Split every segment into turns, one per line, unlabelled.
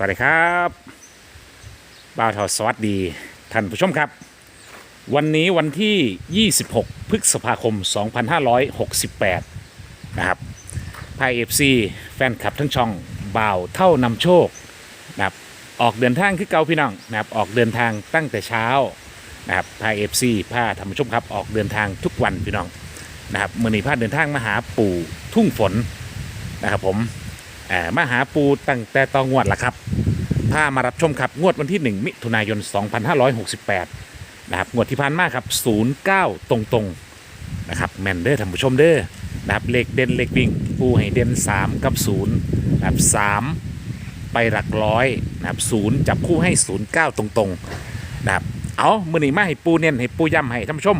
สวัสดีครับบ่าวทอสวัสดี ท่านผู้ชมครับ วันนี้วันที่ 26 พฤษภาคม 2568 นะครับไพเอฟซีแฟนคลับทั้งช่องบ่าวเท่านำโชคนะครับออกเดินทางคือเกาพี่น้องนะครับออกเดินทางตั้งแต่เช้านะครับไพเอฟซีพาท่านผู้ชมครับออกเดินทางทุกวันพี่น้องนะครับมือนี้พาเดินทางมาหาปู่ทุ่งฝนนะครับผม อ่ามาหาปูตั้งแต่ตองวดละครับพามารับชมครับ งวดวันที่ 1 มิถุนายน 2568 นะครับ งวดที่ผ่านมาครับ 09 ตรงๆ นะครับ แมนเดอร์ท่านผู้ชมเด้อนะครับเลขเด่นเลขวิ่ง ปูให้เด่น 3 กับ 0 นะครับ 3 ไปหลักร้อยนะครับ0จับคู่ให้ 09 ตรงๆ นะครับ เอามือหนีมาให้ปูเน้นให้ปูย้ำให้ท่านผู้ชม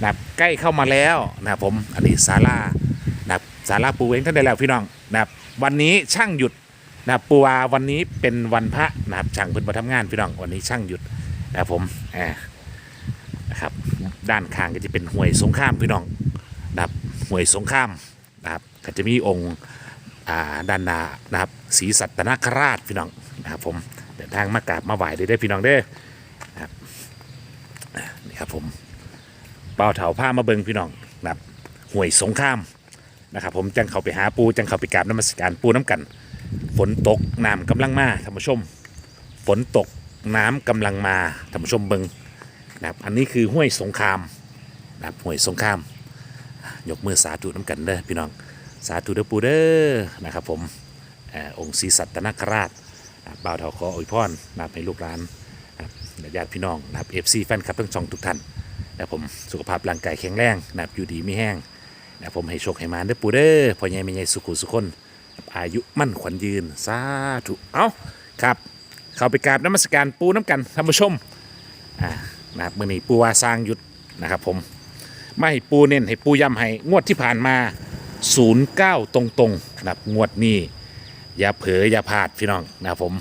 นะครับใกล้เข้ามาแล้วนะครับผม อันนี้ศาลานะครับศาลาปูเองท่านได้แล้วพี่น้องนะครับ วันนี้ช่างหยุดนะครับปูวาวันนี้เป็นวันพระนะครับช่างเพิ่นมาทำงานพี่น้องวันนี้ช่างหยุดนะครับผมแอบนะครับด้านข้างก็จะเป็นห่วยสงครามพี่น้องนะครับห่วยสงครามนะครับก็จะมีองค์อ่าด้านหน้านะครับศรีสัตนคราชพี่น้องนะครับผมเดินทางมากราบมาไหว้ได้ได้พี่น้องเด้อนะครับนี่ครับผมเป่าเถาผ้ามาเบิงพี่น้องนะครับห่วยสงคราม นะครับผมจังเขาไปหาปูจังเขาไปกราบน้ำมัสการปูน้ำกัน ฝนตกน้ำกำลังมาท่านผู้ชม ฝนตกน้ำกำลังมาท่านผู้ชมเบิงนะครับอันนี้คือห้วยสงครามนะครับห้วยสงคราม ยกมือสาธุน้ำกันเด้อพี่น้องสาธุเด้อปูเด้อนะครับผมเออองค์ศรีสัตนคราชนะครับบ่าวเถาขออวยพรนะครับให้ลูกหลานนะครับญาติพี่น้องนะครับเอฟซีแฟนคลับทั้งสองทุกท่านนะครับผมสุขภาพร่างกายแข็งแรงนะครับอยู่ดีไม่แห้ง นะผมให้โชคให้มาเด้อปู่เด้อพ่อใหญ่แม่ใหญ่สุขุสุคนอายุมั่นขวัญยืนสาธุเอาครับ เข้าไปกราบน้ำมศการปูน้ำกันท่านผู้ชมอ่านะครับมื่อนี้ปูวาสร้างหยุดนะครับผมไม่ให้ปูเน้นให้ปูย้ำให้งวดที่ผ่านมา 09 ตรงๆนะครับงวดนี้อย่าเผลออย่าพลาดพี่น้องนะครับผม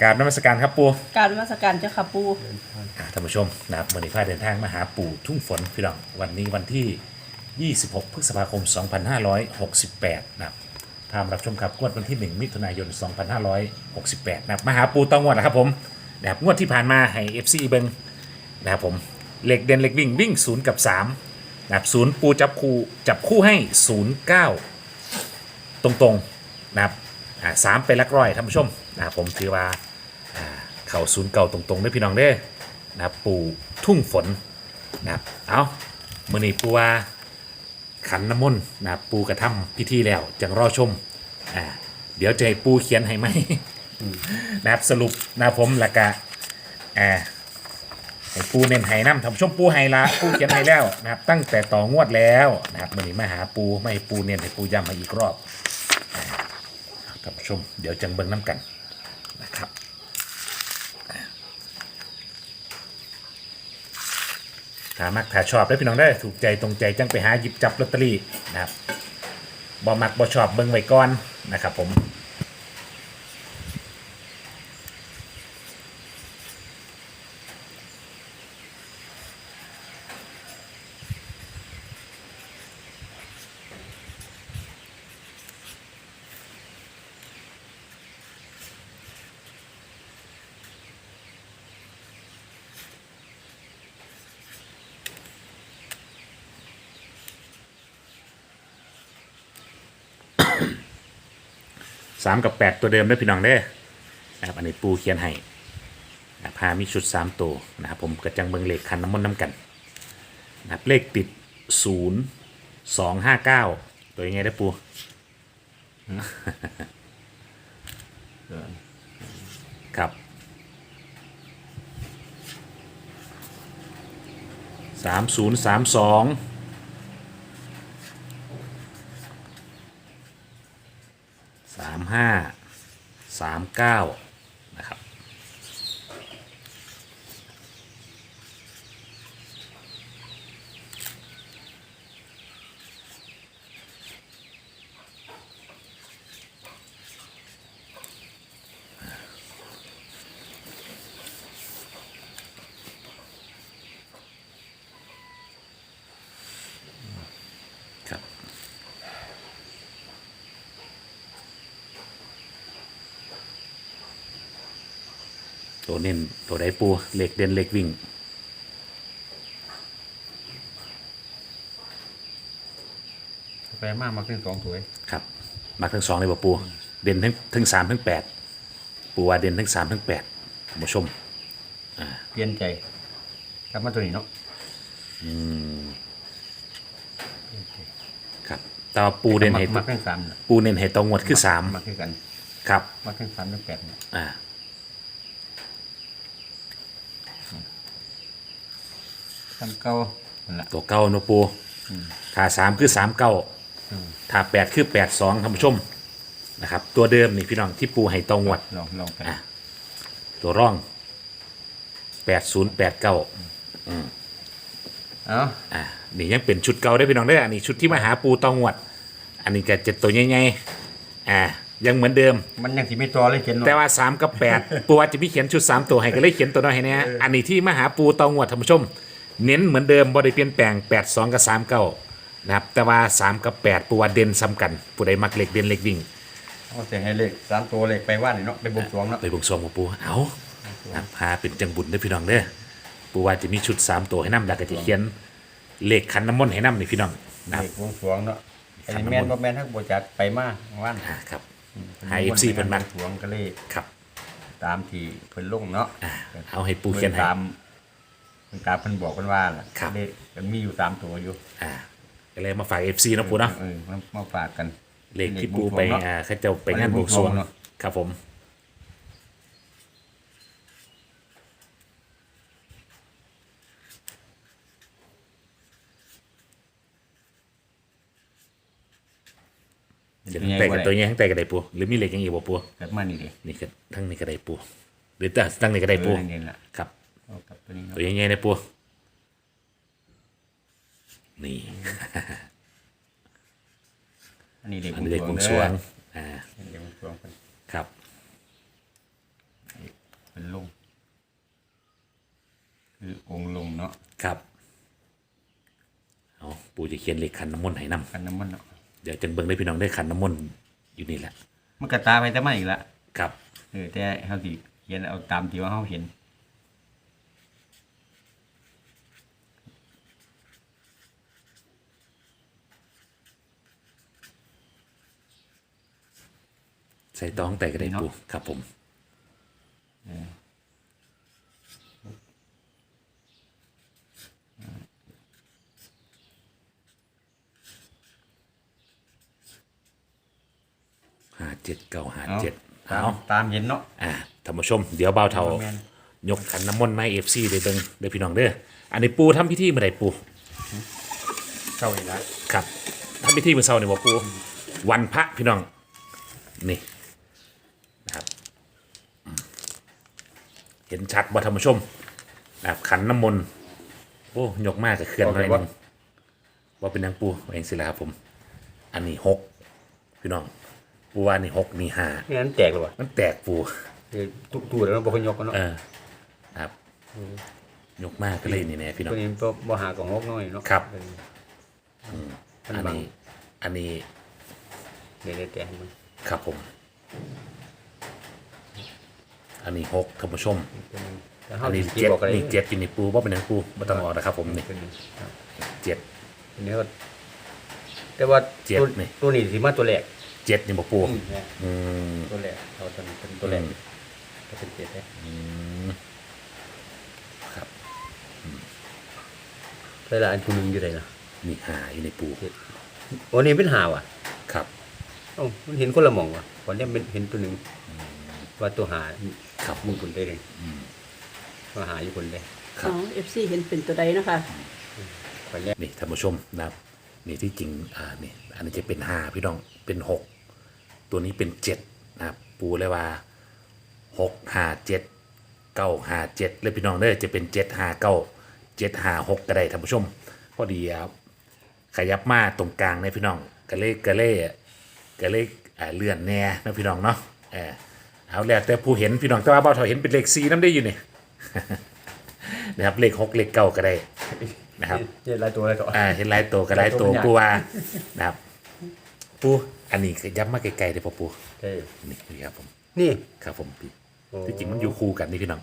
กราบน้ำมศการครับปู
กรารนมาสการเจ้าค่ะปู
อ่าท่านผู้ชมนะครับวันนี้พาเดินทางมาหาปู่ทุ่งฝนพี่น้องวันนี้วันที่ 26 พฤษภาคม 2568 นะครับพามรับชมครับงวดวันที่ 1 มิถุนายน 2568 นะครับมาหาปูต้องงวดนะครับผมนะครับงวดที่ผ่านมาให้ FC เบิงนะครับผมเหล็กเด่นเหล็กวิ่งวิ่ง 0 กับ 3 นะครับศูนย์ปูจับคู่จับคู่ให้ 09 ตรงๆ นะครับอ่าสามเป็นลักร้อยท่านผู้ชมนะครับผมถือว่าเข่าศูนย์เก่าตรงๆด้วยพี่น้องเด้อนะครับปูทุ่งฝนนะครับเอามือนี้ปูว่า ขันน้ำมนต์นะครับปูกระทำพิธีแล้วจังรอชมอ่าเดี๋ยวจะให้ปูเขียนให้ไหมนะครับสรุปนะผมละกะอ่าให้ปูเน้นให้น้ำทำชมปูให้ละปูเขียนให้แล้วนะครับ ตั้งแต่ต่องวดแล้วนะครับมือนี้มาหาปูไม่ปูเน้นให้ปูย้ำมาอีกรอบท่านผู้ชมเดี๋ยวจังเบิ่งน้ำกันนะครับ ถามักถ้าชอบได้พี่น้องได้ถูกใจตรงใจจังไปหาหยิบจับลอตเตอรี่นะครับบ่มักบ่ชอบเบิ้งไว้ก่อนนะครับผม สามกับแปดตัวเดิมได้อพี่น้องได้อนะครับอันนี้ปูเขียนให้นะครับพามีชุดสามตัวนะครับผมกระจังเบิ่งเลขคันน้ำมนต์น้ำกันนะครับเลขติดศูนย์สองห้าเก้าตัวยังไงได้อปูครับสามศูนย์สามสอง 9 ตัวเน้นตัวใดปูเหล็กเด่นเหล็กวิ่ง
ไปมากมาขึ้นสองถวย
ครับมาทั้งสองเลยบ่ปูเด่นทั้งทั้งสามทั้งแปดปูว่าเด่นทั้งสามทั้งแปดท่านผู้ชม
เปลี่ยนใจกลับมาตัวนี้เนาะ
ครับแต่ว่าปูเด่น
มา
ให้
มาขึ้นสามน่ะ
ปูเน้นให้ตรงงวดคือสาม
มาขึ้นกัน
ครับ
มาขึ้นสามขึ้นแปดเนี่ย
อ่า
สามเก้านั่นแหละ
ตัวเก้าเนาะปูถ้าสามคือสามเก้า
อืม
ถ้าแปดคือแปดสองท่านผู้ชมนะครับ ตัวเดิมนี่พี่น้องที่ปูให้ตรงงวด
ลองลองไป
อะ ตัวร่องแปดศูนย์แปดเก้า
เอ้า
อ่านี่ยังเป็นชุดเก่าได้อพี่น้องได้ออันนี้ชุดที่มาหาปูตองงวดอันนี้ก็เจ็ดตัวใหญ่ๆอ่ายังเหมือนเดิม
มันยังสิไม่ตัวเลยเขียนเนาะ
แต่ว่า 3 กับ 8 ปูว่าจะมีเขียนชุด 3 ตัวให้ก็เลยเขียนตัวน้อยให้เนี่ยอันนี้ที่มาหาปูตองงวดท่านผู้ชม เน้นเหมือนเดิมบ่ได้เปลี่ยนแปลง 8 2 กับ 3 9 นะครับ แต่ว่า 3 กับ 8ปูว่าเด่นซ้ำกัน ผู้ใดมักเล็กเด่นเล็กวิ่ง
เอาเสียงให้เลขสามตัวเลขไปว่านี่เนาะไปบวกสรวงเนาะ
ไปบวงสรวงกับปูเอานะครับพาเป็นจังบุญเด้อพี่น้องเด้อปูว่าจะมีชุด 3 ตัวให้นำแล้วก็จะเขียนเลขขันน้ำมนต์ให้นำนี่พี่น้องนะครับ
เลขบวงสรวงเนาะอัน
ขัน
นี้
น้ำมนต์
แม่นบ่แม่นทักบ่จัดไปมาว่าน
อ่าครับ
อืม
ให้ FC เพิ่นมัก
บวงสรวงก็เลย
ครับ
ตามที่เพิ่นลงเนาะ
อ่าเอาให้ปูเขียนให้
ตาม เพิ่นตามเพิ่นบอกเพิ่นว่าล่ะ
ครับ
เลขมันมีอยู่สามตัวอยู่
อ่าก็เลยมาฝาก FC เนาะปูเนาะ
เออมามาฝากกัน
เลขที่ปูไปอ่าเขาเจะไปงานบวงสรวงครับผม เดี๋ยวแต่กับตัวนี้ทั้งแต่กับไดปูหรือมีเหล็กยังอีกบ่ปู
แบบมานี่ดิ
นี่ก็ทั้งนี้ก็ได้ปูหรือแต่ทั้งนี้ก็ได้ปู
เออนี่แหละ
ครับ
เอากับตัวนี้เนาะ
ตัวใหญ่ๆได้ปูนี่
อันนี้เด็ก
อันนี้เด็กบวงสรวงอ่า
เด็กบวงสรวงเพิ่น
ครับ
เพิ่นลงคือองค์ลงเนาะ
ครับเอาปูจะเขียนเลขขันน้ำมนต์ให้นํ
กันน้ำมันเนาะ
เดี๋ยวจังเบิ่งได้พี่น้องได้ขันน้ำมนต์อยู่นี่แหละ
มันก็ตาไปแต่มาอีกละ
ครับ
เออแต่เฮาสิเขียนเอาตามที่ว่าเฮาเห็น
ใส่ตองแต่ก็ได้ปูครับผมห้าเจ็ดเก้าห้า
เอา
เจ็ด
ตาม
เอา
ตามเห็นเนาะ
อ่าท่านผู้ชม เดี๋ยวเบาเทา
แม่น
ยกขันน้ำมนต์มาเอฟซีเด้อเบิ่งเด้อพี่น้องเด้ออันนี้ปูทำพิธีเมื่อใดปู
เข้าอีกละ
ครับทำพิธีเมื่อเช้าเนี่ยบอกปูวันพระพี่น้องนี่นะครับอืม เห็นชัดบ่ท่านผู้ชมนะครับขันน้ำมนต์โอ้ยกมากกับเคลื่อนหน่อยหนึงว่าเป็นนางปูเองสิแหละครับผม อันนี้หกพี่น้องปูว่านี่หกนี่ห้า
นี่นั้นแตกเลยวะ
มันแตกปู
คือทุกตัวแล้วบ่ค่อยยกกันเนาะ
เออครับยกมากก็เลยนี่แน่พี่น้อ
ตั
ง
วนี้บ่บ่หาของงกน้อยเนาะ
ครับ
เออมั
อั
น
น
บัง
นี้อันนี้
เดี๋ยวได้แตกมัน
ครับผม อันนี้หกท่านผู้ชม
ตัวนึงแต่
อั
เฮาน
นี้
สิ
เจ็ด
บอกอะไร
นี่เจ็ดอยู่ในปูว่าเป็นหนังปูไม่ต้องออกนะครับผมนี่
ตัวนี้ครับ
เจ็ด
อันนี้ก็แต่ว่า
เจ็ด
ตัว
นี่
ตัวนี้สิมาตัวแรก
เจ็ดนี่บอกปู
อืมเนี่ย
อืม
ตัวแรกเอาตัวนี้เป็นตัวแรก
อืม
ก็เป็นเจ็ดได้
ครับ
แต่ละอันตัวหนึงอยู่ไหนล่ะ
มีหาอยู่ในปู
โอ้นี่เป็นหาว่ะ
ครับ
เอ้ามันเห็นคนละหม่องว่ะก่อนเนี้มันเห็นตัวหนึงว่าตัวหา
ครับ
มึงคนได้เลยว่าหาอยู่คนได้
ครับ
อ๋อเอฟซีเห็นเป็นตัวใดเนาะคะ
ก่อนเนี้ย
นี่ท่านผู้ชมนะครับนี่ที่จริงอ่านี่อันนี้จะเป็นห้าพี่น้องเป็นหกตัวนี้เป็นเจ็ดนะครับปูเลยว่าหกห้าเจ็ดเก้าห้าเจ็ดเลยพี่น้องเด้อจะเป็นเจ็ดห้าเก้าเจ็ดห้าหกก็ได้ท่านผู้ชม พอดีครับขยับมาตรงกลางเนี่ยพี่น้องก็เลยก็เลยก็เลยอ่าเลื่อนแน่นะพี่น้องเนาะเออ เอาแล้วแต่ผู้เห็นพี่น้องแต่ว่าเบาเถาเห็นเป็นเลขสีน้ำได้อยู่นี่ นะครับเลขหกเลขเก้าก็ได้ นะครับ
เจ็ดหลายตัวหลายตัว
อ่าเห็นหลายตัวก็หลายตัว
หลายตัว
ปูว่านะครับปูอันนี้คือย้ำมาไกลๆเลยพอปู
เอ้ย
นี่นี่ครับผม
นี่
ครับผมพี่
โอ้
ที่จริงมันอยู่คู่กันนี่พี่น้อง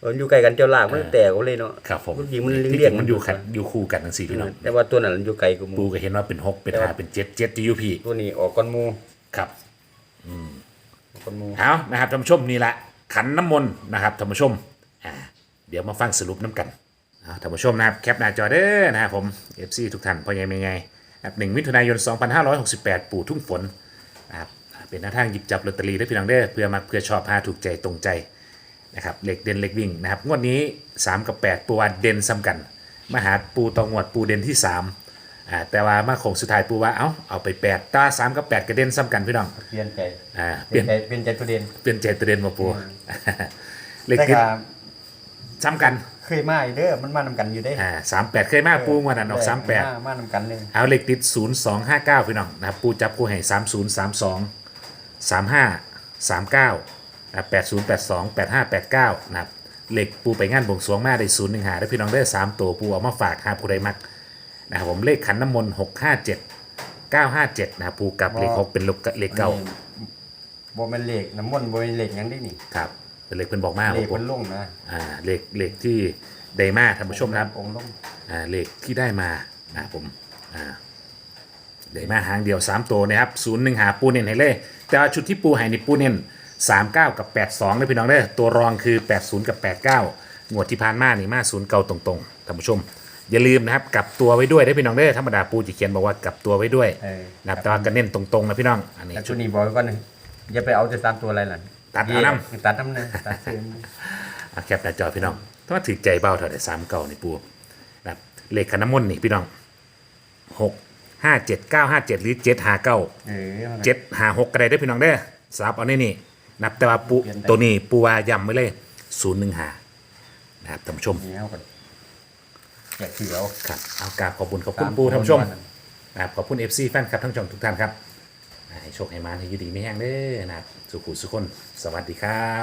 เอออยู่ไกลกันเจ้าลากมันแตกออกเลยเนาะ
ครับผม
จริงๆมัน
ที่
เรีย
จ
ก
ริงมันอยู่ขัดอยู่คู่กันทั้งสี่พี่น้อง
แต่ว่าตัวนั้นมันอยู่ไกลกว่าห
ปู
มู่
ก็เห็นว่าเป็นหกเป็นห้าเป็นเจ็ดเจ็ดจะอยู่พี่
ตัวนี้ออกก้อนหมู
ครับ
ออ กก้อนมู
เอานะครับท่านผู้ชมนี่แหละขันน้ำมนต์นะครับท่านผู้ชมอ่าเดี๋ยวมาฟังสรุปน้ำกันเอาท่านผู้ชมนะครับแคปหน้าจอเด้อนะครับผมเอฟซีทุกท่านพอยังไม่ไงนะครับหนึ่งมิถุนายน 2568 ปู่ทุ่งฝนนะครับอ่าเป็นหน้าทางหยิบจับลอตเตอรี่ได้พี่น้องเด้อเพื่อมาเพื่อชอบพาถูกใจตรงใจนะครับเหล็กเด่นเหล็กวิ่งนะครับงวดนี้ 3 กับ 8 ปูว่าเด่นซ้ำกัน มหาปูตองวดปูเด่นที่ 3 อ่าแต่ว่ามาโค้งสุดท้ายปูว่าเอ้าเอาไป8ตา3กับ8กระเด่นซ้ำกันพี่น้อง
เปลี่ยนใจ
อ่า
เป
เปลี่
ลี่
ย
ย
น
นใจเปลี่ยนใจตัวเด่น
เปลี่ยนใจตัวเด่นมาปูเหล็ก
แต่
ติด
ก็
ซ้ำกัน
เคยมาอยู่เด้อมันมานำกันอยู่เด้
อ่าสามแปดเคยมากปูงวันนั้นออกสามแปด
มมานำกันเลย
เอาเหล็กติดศูนย์สองห้าเก้าพี่น้องนะครับปูจับคู่ให้สามศูนย์สามสองสามห้าสามเก้าแปดศูนย์แปดสองแปดห้าแปดเก้านะครับเหล็กปูไปงานบวงสรวงมาได้ศูนย์หนึ่งหาได้พี่น้องได้สามตัวปูเอามาฝากหาผู้ใดมัก นะครับผมเลขขันน้ำมนต์หกห้าเจ็ดเก้าห้าเจ็ดนะครับปูกับเลขหกเป็นเลขเลขเก้า
บ่แม่นเลขน้ำมนต์บ่แม่นเลขหยังได้นี่
ครับเป็นเลขเป็นบอกมา
เล
บ
ข
อก
มันลงนะ
อ่าเลขเลขที่ไดมาท่านผู้ชมนะครับ
องค์ลง
อ่าเลขที่ได้มานะครับผมอ่าได้มาหางเดียว3ตัวนะครับศูนย์หนึ่งหาปูเน้นให้เลยแต่ว่าชุดที่ปูให้นี่ปูเน้น3 9กับ8 2เลยพี่น้องเด้อตัวรองคือ8 0กับ8 9งวดที่ผ่านมานี่มาศูนย์เก่าตรงๆท่านผู้ชม อย่าลืมนะครับกลับตัวไว้ด้วยได้อพี่น้องเด้อธรรมดาปูจะเขียนบอกว่ากลับตัวไว้ด้วย
เออ
นะครับแต่ว่าก็เน้นตรงๆนะพี่น้องอันนี้
แต่
ชุ
ชุ
ด
ดนี้บอกไว้ก่อนนะอย่าไปเอาแต่ตามตัวอะไรล่ะ
ตัดเอานำ
ตัดน้ำนะตัดเติม
อะแคปหน้าจอพี่น้องถ้าว่าถือใจเบ้าเท่าไหร่สามเก่านี่ปูนะครับเลขขันน้ำมนต์นี่พี่น้องหกห้าเจ็ดเก้าห้าเจ็ดหรือเจ็ดห้าเก้า
เออมันก็
เจ็ดหาหกก็ได้ได้อพี่น้องเด้อซับเอาในนี่นับแต่ว่าปู
เปลี่ยนไป
ตัวนี้ปูวาย้ำไว้เลยศูนย์หนึ่งหานะครับท่านผู้ชม
นี่เอาก่อน แจกเสือเอา
ครับเอากราบขอบคุณขอบคุณ
ตาม
ปูท่านผู้ชม
ตัวนั้น
นะครับขอบคุณเอฟซีแฟนคลับทั้งช่องทุกท่านครับให้โชคให้มานให้อยูดีไม่แห้งเด้อนะครับสุขุสุขคนสวัสดีครับ